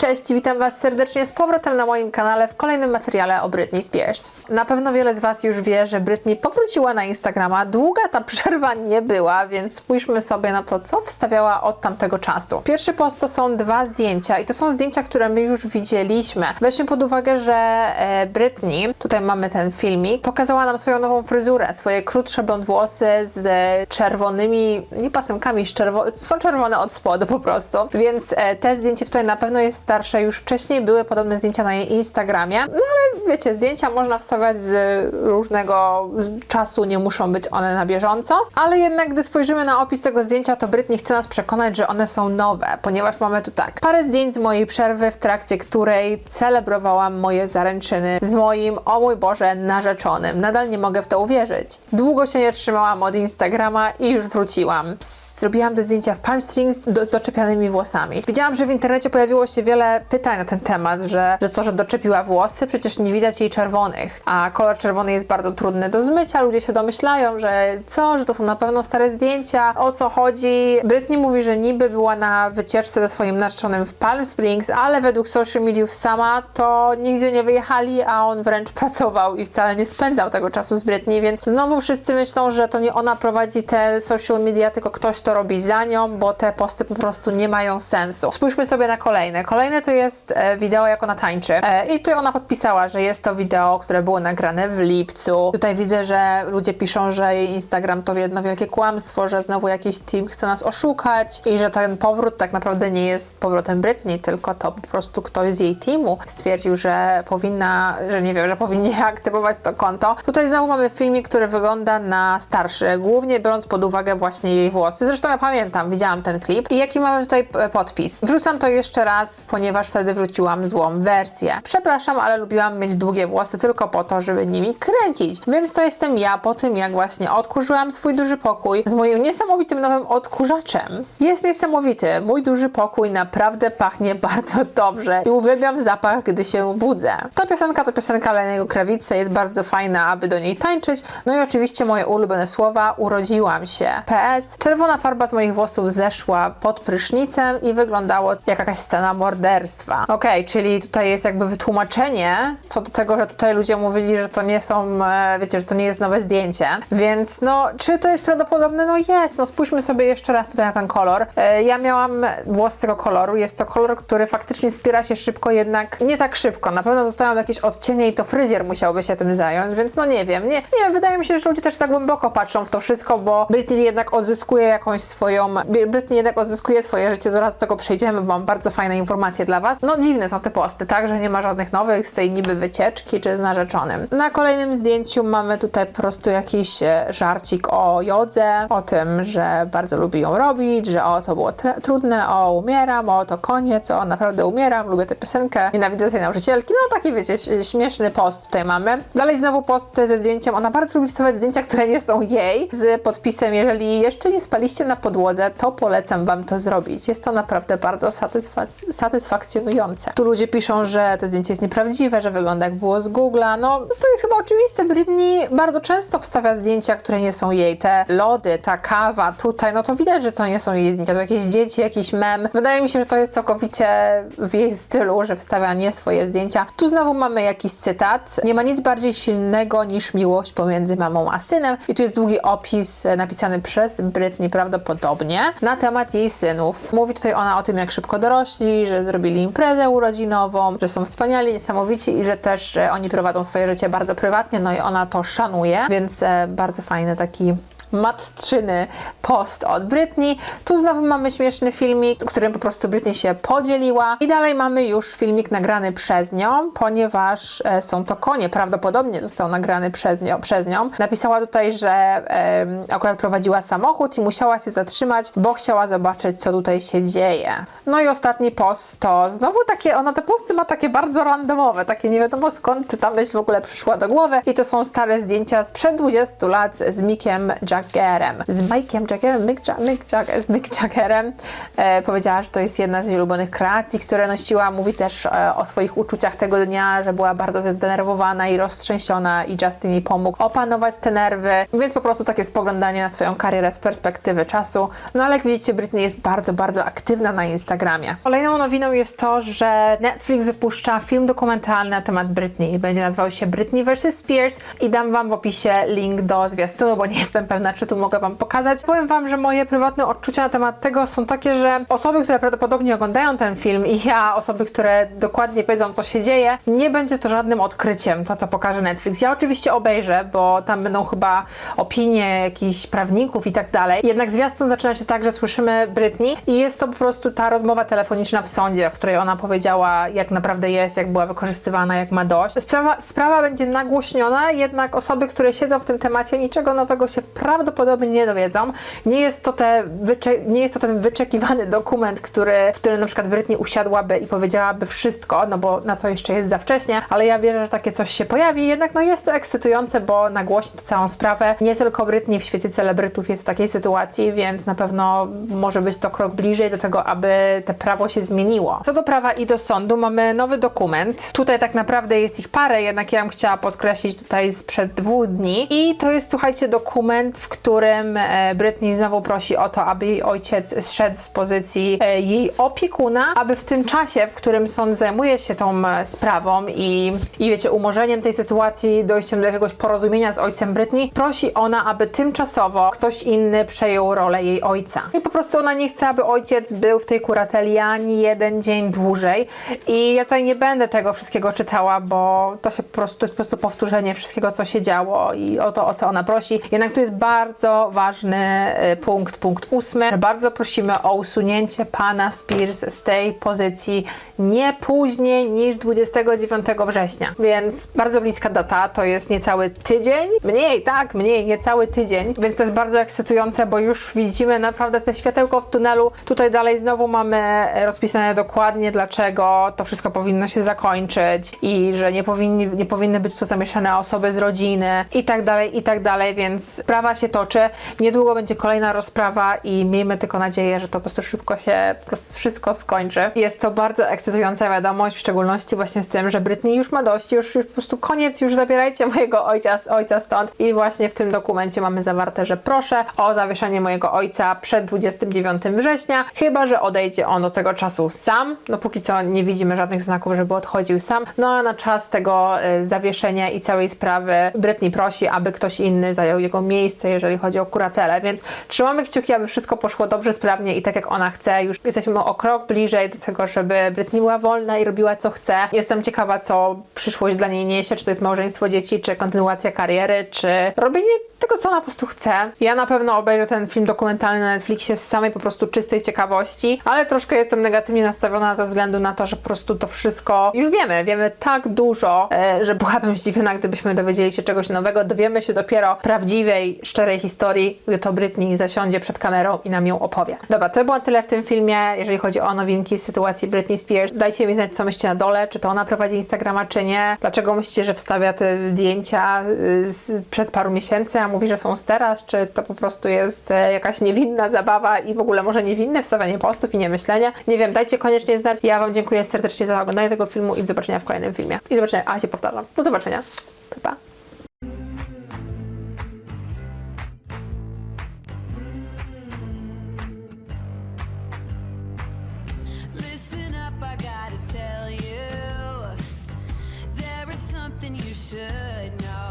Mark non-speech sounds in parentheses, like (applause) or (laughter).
Cześć, witam Was serdecznie z powrotem na moim kanale w kolejnym materiale o Britney Spears. Na pewno wiele z Was już wie, że Britney powróciła na Instagrama. Długa ta (laughs) przerwa nie była, więc spójrzmy sobie na to, co wstawiała od tamtego czasu. Pierwszy post to są dwa zdjęcia i to są zdjęcia, które my już widzieliśmy. Weźmy pod uwagę, że e, Britney, tutaj mamy ten filmik, pokazała nam swoją nową fryzurę, swoje krótsze blond włosy z czerwonymi, nie pasemkami, czerwo- są czerwone od spodu po prostu, więc e, te zdjęcie tutaj na pewno jest starsze, już wcześniej były podobne zdjęcia na jej Instagramie, no ale wiecie, zdjęcia można wstawiać z różnego czasu, nie muszą być one na bieżąco, ale jednak gdy spojrzymy na opis tego zdjęcia, to Britney chce nas przekonać, że one są nowe, ponieważ mamy tu tak, parę zdjęć z mojej przerwy, w trakcie której celebrowałam moje zaręczyny z moim, o mój Boże, narzeczonym. Nadal nie mogę w to uwierzyć. Długo się nie trzymałam od Instagrama i już wróciłam. Psst, zrobiłam te zdjęcia w palm strings do, z doczepianymi włosami. Widziałam, że w internecie pojawiło się wiele pytań na ten temat, że, że co, że doczepiła włosy, przecież nie widać jej czerwonych, a kolor czerwony jest bardzo trudny do zmycia, ludzie się domyślają, że co, że to są na pewno stare zdjęcia, o co chodzi. Britney mówi, że niby była na wycieczce ze swoim narzeczonym w Palm Springs, ale według social mediów sama to nigdzie nie wyjechali, a on wręcz pracował i wcale nie spędzał tego czasu z Britney, więc znowu wszyscy myślą, że to nie ona prowadzi te social media, tylko ktoś to robi za nią, bo te posty po prostu nie mają sensu. Spójrzmy sobie na kolejne. Kolejne to jest e, wideo, jak ona tańczy. E, I tutaj ona podpisała, że jest to wideo, które było nagrane w lipcu. Tutaj widzę, że ludzie piszą, że jej Instagram to jedno wielkie kłamstwo, że znowu jakiś team chce nas oszukać i że ten powrót tak naprawdę nie jest powrotem Britney, tylko to po prostu ktoś z jej teamu stwierdził, że powinna, że nie wiem, że powinni (laughs) aktywować to konto. Tutaj znowu mamy filmik, który wygląda na starszy, głównie biorąc pod uwagę właśnie jej włosy. Zresztą ja pamiętam, widziałam ten klip. I jaki mamy tutaj podpis? Wrzucam to jeszcze raz, ponieważ wtedy wrzuciłam złą wersję. Przepraszam, ale lubiłam mieć długie włosy tylko po to, żeby nimi kręcić. Więc to jestem ja po tym, jak właśnie odkurzyłam swój duży pokój z moim niesamowitym nowym odkurzaczem. Jest niesamowity. Mój duży pokój naprawdę pachnie (laughs) bardzo dobrze i uwielbiam zapach, gdy się budzę. Ta piosenka to piosenka Lenego Krawicy, jest bardzo fajna, aby do niej tańczyć. No i oczywiście moje ulubione słowa, urodziłam się. PS, czerwona farba z moich włosów zeszła pod prysznicem i wyglądało jak jakaś scena morderstwa. Okej, czyli tutaj jest jakby wytłumaczenie co do tego, że tutaj ludzie mówili, że to nie są, e, wiecie, że to nie jest nowe zdjęcie. Więc no, czy to jest prawdopodobne? No jest. No spójrzmy sobie jeszcze raz tutaj na ten kolor. E, Ja miałam włos tego koloru. Jest to kolor, który faktycznie spiera się szybko, jednak nie tak szybko. Na pewno zostają jakieś odcienie i to fryzjer musiałby się tym zająć, więc no nie wiem. Nie, nie wydaje mi się, że ludzie też tak głęboko patrzą w to wszystko, bo Britney jednak odzyskuje jakąś swoją, Britney jednak odzyskuje swoje życie, zaraz do tego przejdziemy, bo mam bardzo fajne informacje dla Was. No dziwne są te posty, tak, że nie ma żadnych nowych z tej niby wycieczki czy z narzeczonym. Na kolejnym zdjęciu mamy tutaj po prostu jakiś e, żarcik o jodze, o tym, że bardzo lubi ją robić, że o to było tr- trudne, o umieram, o to koniec, o naprawdę umieram, lubię tę piosenkę, nienawidzę tej nauczycielki. No taki wiecie, śmieszny post tutaj mamy. Dalej znowu post ze zdjęciem, ona bardzo lubi wstawiać zdjęcia, które nie są jej, z podpisem, jeżeli jeszcze nie spaliście na podłodze, to polecam wam to zrobić. Jest to naprawdę bardzo satysfak- satysfakcjonujące. Tu ludzie piszą, że to zdjęcie jest nieprawdziwe, że wygląda jak było z Google'a. No to jest chyba oczywiste. Britney bardzo często wstawia zdjęcia, które nie są jej. Te lody, ta kawa tutaj, no to widać, że to nie są jej zdjęcia. To jakieś dzieci, jakiś mem. Wydaje mi się, że to jest całkowicie w jej stylu, że wstawia nie swoje zdjęcia. Tu znowu mamy jakiś cytat. Nie ma nic bardziej silnego niż miłość pomiędzy mamą a synem. I tu jest długi opis e, napisany przez Britney prawdopodobnie na temat jej synów. Mówi tutaj ona o tym, jak szybko dorośli, że zrobili imprezę urodzinową, że są wspaniali, niesamowici i że też e, oni prowadzą swoje życie bardzo prywatnie, no i ona to szanuje, więc e, bardzo fajny taki matczyny post od Britney. Tu znowu mamy śmieszny filmik, którym po prostu Britney się podzieliła. I dalej mamy już filmik nagrany przez nią, ponieważ e, są to konie. Prawdopodobnie został nagrany przed nią, przez nią. Napisała tutaj, że em, akurat prowadziła samochód i musiała się zatrzymać, bo chciała zobaczyć, co tutaj się dzieje. No i ostatni post to znowu takie, ona te posty ma takie bardzo randomowe, takie nie wiadomo skąd ta myśl w ogóle przyszła do głowy. I to są stare zdjęcia sprzed 20 lat z Mickiem Jaggerem Jaggerem. Z Mike'iem Jaggerem, Mick, Ja- z Mick Jaggerem. E, powiedziała, że to jest jedna z jej ulubionych kreacji, które nosiła. Mówi też e, o swoich uczuciach tego dnia, że była bardzo zdenerwowana i roztrzęsiona i Justin jej pomógł opanować te nerwy. Więc po prostu takie spoglądanie na swoją karierę z perspektywy czasu. No ale jak widzicie, Britney jest bardzo, bardzo aktywna na Instagramie. Kolejną nowiną jest to, że Netflix wypuszcza film dokumentalny na temat Britney. Będzie nazywał się Britney vs. Spears i dam wam w opisie link do zwiastunu, bo nie jestem pewna, czy tu mogę wam pokazać. Powiem wam, że moje prywatne odczucia na temat tego są takie, że osoby, które prawdopodobnie oglądają ten film i ja, osoby, które dokładnie wiedzą, co się dzieje, nie będzie to żadnym odkryciem, to co pokaże Netflix. Ja oczywiście obejrzę, bo tam będą chyba opinie jakichś prawników i tak dalej. Jednak zwiastun zaczyna się tak, że słyszymy Britney i jest to po prostu ta rozmowa telefoniczna w sądzie, w której ona powiedziała, jak naprawdę jest, jak była wykorzystywana, jak ma dość. Sprawa, sprawa będzie nagłośniona, jednak osoby, które siedzą w tym temacie, niczego nowego się prawdopodobnie nie dowiedzą. Nie jest to, te nie jest to ten wyczekiwany dokument, który, w którym na przykład Britney usiadłaby i powiedziałaby wszystko, no bo na to jeszcze jest za wcześnie, ale ja wierzę, że takie coś się pojawi, jednak no jest to ekscytujące, bo nagłośni to całą sprawę. Nie tylko Britney w świecie celebrytów jest w takiej sytuacji, więc na pewno może być to krok bliżej do tego, aby te prawo się zmieniło. Co do prawa i do sądu, mamy nowy dokument. Tutaj tak naprawdę jest ich parę, jednak ja bym chciała podkreślić tutaj sprzed dwóch dni. I to jest, słuchajcie, dokument, w którym e, Britney znowu prosi o to, aby jej ojciec zszedł z pozycji e, jej opiekuna, aby w tym czasie, w którym sąd zajmuje się tą e, sprawą i, i wiecie, umorzeniem tej sytuacji, dojściem do jakiegoś porozumienia z ojcem Britney, prosi ona, aby tymczasowo ktoś inny przejął rolę jej ojca. I po prostu ona nie chce, aby ojciec był w tej kurateli ani jeden dzień dłużej. I ja tutaj nie będę tego wszystkiego czytała, bo to się po prostu, to jest po prostu powtórzenie wszystkiego, co się działo i o to, o co ona prosi. Jednak tu jest bardzo ważny y, punkt, punkt ósmy. Bardzo prosimy o usunięcie pana Spears z tej pozycji nie później niż 29 września. Więc bardzo bliska data, to jest niecały tydzień. Mniej, tak, mniej, niecały tydzień. Więc to jest bardzo ekscytujące, bo już widzimy naprawdę te światełko w tunelu. Tutaj dalej znowu mamy e, rozpisane dokładnie, dlaczego to wszystko powinno się zakończyć i że nie, powinni, nie powinny być tu zamieszane osoby z rodziny i tak dalej, i tak dalej, więc sprawa się toczy. Niedługo będzie kolejna rozprawa i miejmy tylko nadzieję, że to po prostu szybko się po prostu wszystko skończy. Jest to bardzo ekscytująca wiadomość, w szczególności właśnie z tym, że Britney już ma dość, już, już po prostu koniec, już zabierajcie mojego ojca, ojca stąd i właśnie w tym dokumencie mamy zawarte, że proszę o zawieszenie mojego ojca przed 29 września, chyba, że odejdzie on do tego czasu sam, no póki co nie widzimy żadnych znaków, żeby odchodził sam, no a na czas tego y, zawieszenia i całej sprawy Britney prosi, aby ktoś inny zajął jego miejsce, jeżeli chodzi o kuratelę, więc trzymamy kciuki, aby wszystko poszło dobrze, sprawnie i tak jak ona chce, już jesteśmy o krok bliżej do tego, żeby Britney była wolna i robiła co chce. Jestem ciekawa, co przyszłość dla niej niesie, czy to jest małżeństwo dzieci, czy kontynuacja kariery, czy robienie tego, co ona po prostu chce. Ja na pewno obejrzę ten film dokumentalny na Netflixie z samej po prostu czystej ciekawości, ale troszkę jestem negatywnie nastawiona ze względu na to, że po prostu to wszystko już wiemy. Wiemy tak dużo, e, że byłabym zdziwiona, gdybyśmy dowiedzieli się czegoś nowego. Dowiemy się dopiero prawdziwej, szczerej historii, gdy to Britney zasiądzie przed kamerą i nam ją opowie. Dobra, to było tyle w tym filmie, jeżeli chodzi o nowinki z sytuacji Britney Spears. Dajcie mi znać, co myślicie na dole, czy to ona prowadzi Instagrama, czy nie. Dlaczego myślicie, że wstawia te zdjęcia y, z, przed paru miesięcy, a mówi, że są z teraz, czy to po prostu jest e, jakaś niewinna zabawa i w ogóle może niewinne wstawianie postów i nie myślenie. Nie wiem, dajcie koniecznie znać. Ja Wam dziękuję serdecznie za oglądanie tego filmu i do zobaczenia w kolejnym filmie. I do zobaczenia, a się powtarzam. Do zobaczenia. Pa, pa. you should know.